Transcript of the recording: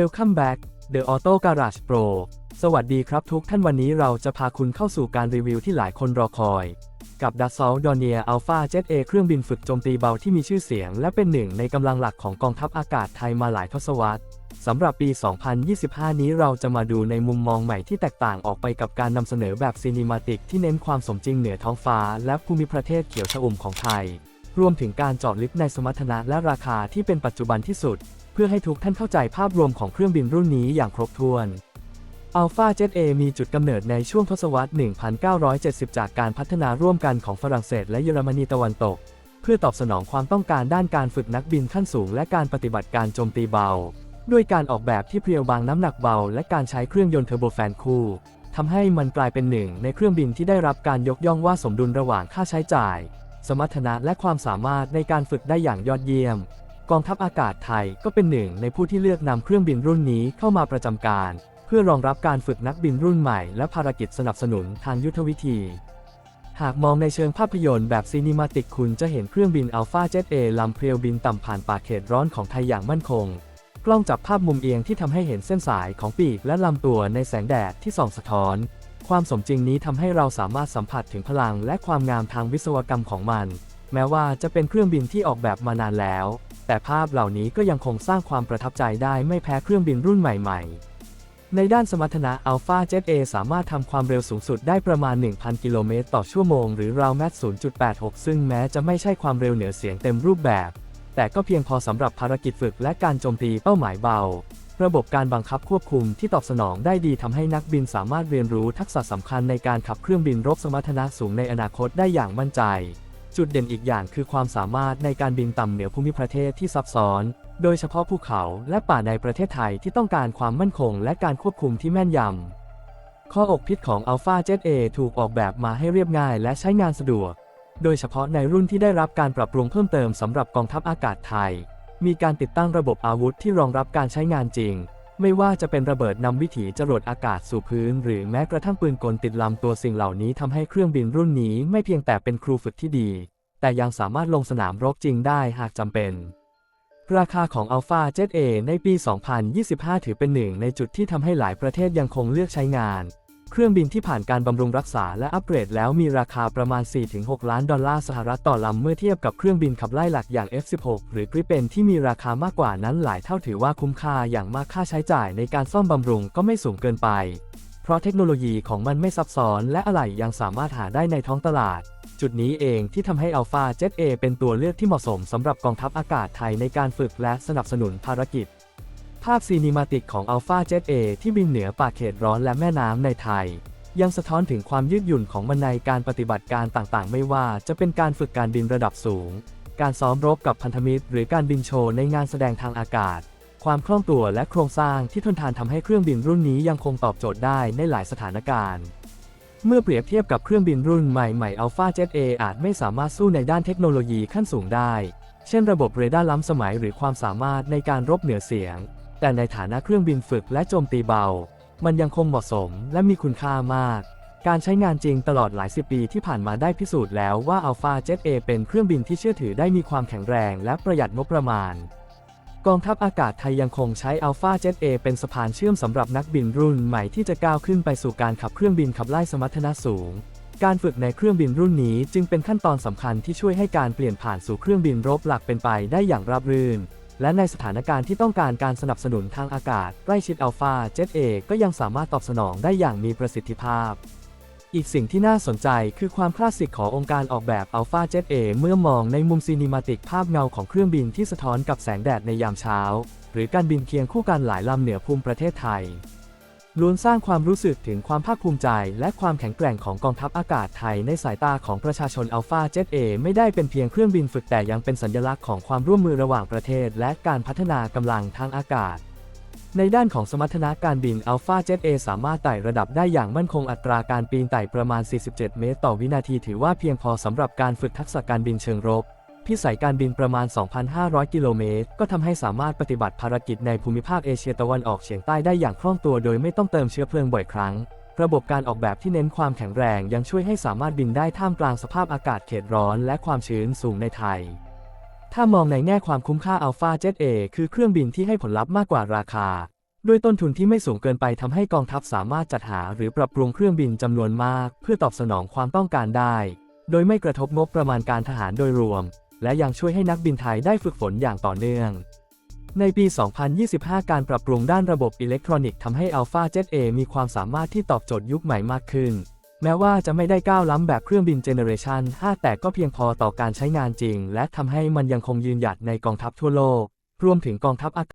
Welcome back The Auto Garage Pro สวัสดีครับทุกท่านวันนี้เราจะพาคุณเข้าสู่การรีวิวที่หลายคนรอคอย กับ Dassault Dornier Alpha Jet A เครื่องบินฝึกโจมตีเบาที่มีชื่อเสียง และเป็นหนึ่งในกำลังหลักของกองทัพอากาศไทยมาหลายทศวรรษสำหรับปี 2025 นี้เราจะมาดูในมุมมองใหม่ที่แตกต่างออกไปกับการนำเสนอแบบซีนิมาติกที่เน้นความสมจริงเหนือท้องฟ้า และภูมิประเทศเขียวชอุ่มของไทย รวมถึงการเจอดลิฟต์ในสมรรถนะและราคาที่เป็นปัจจุบันที่สุด เพื่อให้ทุกท่านเข้าใจภาพรวมของเครื่องบินรุ่นนี้อย่างครบถ้วน Alpha Jet A มีจุดกำเนิดในช่วงทศวรรษ 1970 จากการพัฒนาร่วมกันของฝรั่งเศสและเยอรมนีตะวันตก เพื่อตอบสนองความต้องการด้านการฝึกนักบินขั้นสูง และการปฏิบัติการโจมตีเบา ด้วยการออกแบบที่เพรียวบางน้ำหนักเบา และการใช้เครื่องยนต์เทอร์โบแฟนคู่ทำให้มันกลายเป็นหนึ่งในเครื่องบินที่ได้รับการยกย่องว่าสมดุลระหว่างค่าใช้จ่าย สมรรถนะและความสามารถในการฝึกได้อย่างยอดเยี่ยม กองทัพอากาศไทยก็เป็นหนึ่งในผู้ที่เลือกนำเครื่องบินรุ่นนี้เข้ามาประจำการ เพื่อรองรับการฝึกนักบินรุ่นใหม่และภารกิจสนับสนุนทางยุทธวิธี หากมองในเชิงภาพยนตร์แบบซีนิมาติกคุณจะเห็นเครื่องบิน Alpha Jet A ลำเพรียวบินต่ำผ่านป่าเขตร้อนของไทยอย่างมั่นคง กล้องจับภาพมุมเอียงที่ทำให้เห็นเส้นสายของปีกและลำตัวในแสงแดดที่ส่องสะท้อน ความสมจริงนี้ทำให้เราสามารถสัมผัสถึงพลังและความงามทางวิศวกรรมของมัน แม้ว่าจะเป็นเครื่องบินที่ออกแบบมานานแล้ว แต่ภาพเหล่านี้ก็ยังคงสร้างความประทับใจได้ไม่แพ้เครื่องบินรุ่นใหม่ ๆ ในด้านสมรรถนะ Alpha Jet A สามารถทำความเร็วสูงสุดได้ประมาณ 1,000 กิโลเมตรต่อชั่วโมง หรือราวแมต0.86 ซึ่งแม้จะไม่ใช่ความเร็วเหนือเสียงเต็มรูปแบบ แต่ก็เพียงพอสำหรับภารกิจฝึกและการโจมตีเป้าหมายเบา ระบบการบังคับควบคุมที่ตอบสนองได้ดีทำให้นักบินสามารถเรียนรู้ทักษะสำคัญในการขับเครื่องบินรบสมรรถนะสูงในอนาคตได้อย่างมั่นใจ จุดเด่นอีกอย่างคือความสามารถในการบินต่ำเหนือภูมิประเทศที่ซับซ้อน โดยเฉพาะภูเขาและป่าในประเทศไทยที่ต้องการความมั่นคงและการควบคุมที่แม่นยำ ข้ออกพิษของ Alpha Jet A ถูกออกแบบมาให้เรียบง่ายและใช้งานสะดวก โดยเฉพาะในรุ่นที่ได้รับการปรับปรุงเพิ่มเติมสำหรับกองทัพอากาศไทย มีการติดตั้งระบบอาวุธที่รองรับการใช้งานจริง ไม่ว่าจะเป็นระเบิดนำวิถีจรวดอากาศสู่พื้น หรือแม้กระทั่งปืนกลติดลำตัวสิ่งเหล่านี้ทำให้เครื่องบินรุ่นนี้ไม่เพียงแต่เป็นครูฝึกที่ดี แต่ยังสามารถลงสนามรบจริงได้หากจำเป็น ราคาของ Alpha Jet A ในปี 2025 ถือเป็นหนึ่งในจุดที่ทำให้หลายประเทศยังคงเลือกใช้งาน เครื่องบินที่ผ่านการบำรุงรักษาและอัปเกรดแล้วมีราคาประมาณ 4-6 ล้านดอลลาร์สหรัฐต่อลำเมื่อเทียบกับเครื่องบินขับไล่หลักอย่าง F-16 หรือ Gripen ที่มีราคามากกว่านั้นหลายเท่าถือว่าคุ้มค่าอย่างมากค่าใช้จ่ายในการซ่อมบำรุงก็ไม่สูงเกินไป เพราะเทคโนโลยีของมันไม่ซับซ้อนและอะไหล่ยังสามารถหาได้ในท้องตลาด จุดนี้เองที่ทำให้ Alpha Jet A เป็นตัวเลือกที่เหมาะสมสำหรับกองทัพอากาศไทยในการฝึกและสนับสนุนภารกิจ ภาพซีนิมาติกของ Alpha Jet A ที่บินเหนือป่าเขตร้อนและแม่น้ำในไทย ยังสะท้อนถึงความยืดหยุ่นของมันในการปฏิบัติการต่างๆ ไม่ว่าจะเป็นการฝึกการบินระดับสูง การซ้อมรบกับพันธมิตร หรือการบินโชว์ในงานแสดงทางอากาศ ความคล่องตัวและโครงสร้างที่ทนทานทำให้เครื่องบินรุ่นนี้ยังคงตอบโจทย์ได้ในหลายสถานการณ์เมื่อเปรียบเทียบกับเครื่องบินรุ่นใหม่ๆ Alpha Jet A อาจไม่สามารถสู้ในด้านเทคโนโลยีขั้นสูงได้ เช่นระบบเรดาร์ล้ำสมัยหรือความสามารถในการรบเหนือเสียง แต่ในฐานะเครื่องบินฝึกและโจมตีเบา มันยังคงเหมาะสมและมีคุณค่ามาก การใช้งานจริงตลอดหลายสิบปีที่ผ่านมาได้พิสูจน์แล้วว่า Alpha Jet A เป็นเครื่องบินที่เชื่อถือได้มีความแข็งแรงและประหยัดงบประมาณ กองทัพอากาศไทยยังคงใช้ Alpha Jet A เป็นสะพานเชื่อมสำหรับนักบินรุ่นใหม่ที่จะก้าวขึ้นไปสู่การขับเครื่องบินขับไล่สมรรถนะสูงการฝึกในเครื่องบินรุ่นนี้จึงเป็นขั้นตอนสำคัญที่ช่วยให้การเปลี่ยนผ่านสู่เครื่องบินรบหลักเป็นไปได้อย่างราบรื่น และในสถานการณ์ที่ต้องการการสนับสนุนทางอากาศใกล้ชิดอัลฟาเจ็ตเอก็ยังสามารถตอบสนองได้อย่างมีประสิทธิภาพ อีกสิ่งที่น่าสนใจคือความคลาสสิกขององค์การออกแบบ Alpha Jet A เมื่อมองในมุมซีนิมาติกภาพเงาของเครื่องบินที่สะท้อนกับแสงแดดในยามเช้า หรือการบินเคียงคู่กันหลายลำเหนือภูมิประเทศไทย ล้วนสร้างความรู้สึกถึงความภาคภูมิใจ และความแข็งแกร่งของกองทัพอากาศไทยในสายตาของประชาชน Alpha Jet A ไม่ได้เป็นเพียงเครื่องบินฝึกแต่ยังเป็นสัญลักษณ์ของความร่วมมือระหว่างประเทศ และการพัฒนากำลังทางอากาศ ในด้านของสมรรถนะการบิน Alpha Jet A สามารถไต่ระดับได้อย่างมั่นคงอัตราการปีนไต่ประมาณ 47 เมตร ต่อวินาทีถือว่าเพียงพอสำหรับการฝึกทักษะการบินเชิงรบ พิสัยการบินประมาณ 2,500 กิโลเมตร ก็ทำให้สามารถปฏิบัติภารกิจในภูมิภาคเอเชียตะวันออกเฉียงใต้ได้อย่างคล่องตัวโดยไม่ต้องเติมเชื้อเพลิงบ่อยครั้ง ระบบการออกแบบที่เน้นความแข็งแรงยังช่วยให้สามารถบินได้ท่ามกลางสภาพอากาศเขตร้อนและความชื้นสูงในไทย ถ้ามองในแง่ความคุ้มค่า Alpha Jet A คือเครื่องบินที่ให้ผลลัพธ์มากกว่าราคาด้วยต้นทุนที่ไม่สูงเกินไปทำให้กองทัพสามารถจัดหาหรือปรับปรุงเครื่องบินจำนวนมาก เพื่อตอบสนองความต้องการได้ โดยไม่กระทบงบประมาณการทหารโดยรวม และยังช่วยให้นักบินไทยได้ฝึกฝนอย่างต่อเนื่อง ในปี 2025 การปรับปรุงด้านระบบอิเล็กทรอนิกส์ทำให้ Alpha Jet A มีความสามารถที่ตอบโจทย์ยุคใหม่มากขึ้น แม้ว่าจะไม่ได้ก้าวล้ำแบบเครื่องบินเจเนอเรชัน5แต่ก็เพียงพอต่อการใช้งานจริง และทำให้มันยังคงยืนหยัดในกองทัพทั่วโลก รวมถึงกองทัพอากาศ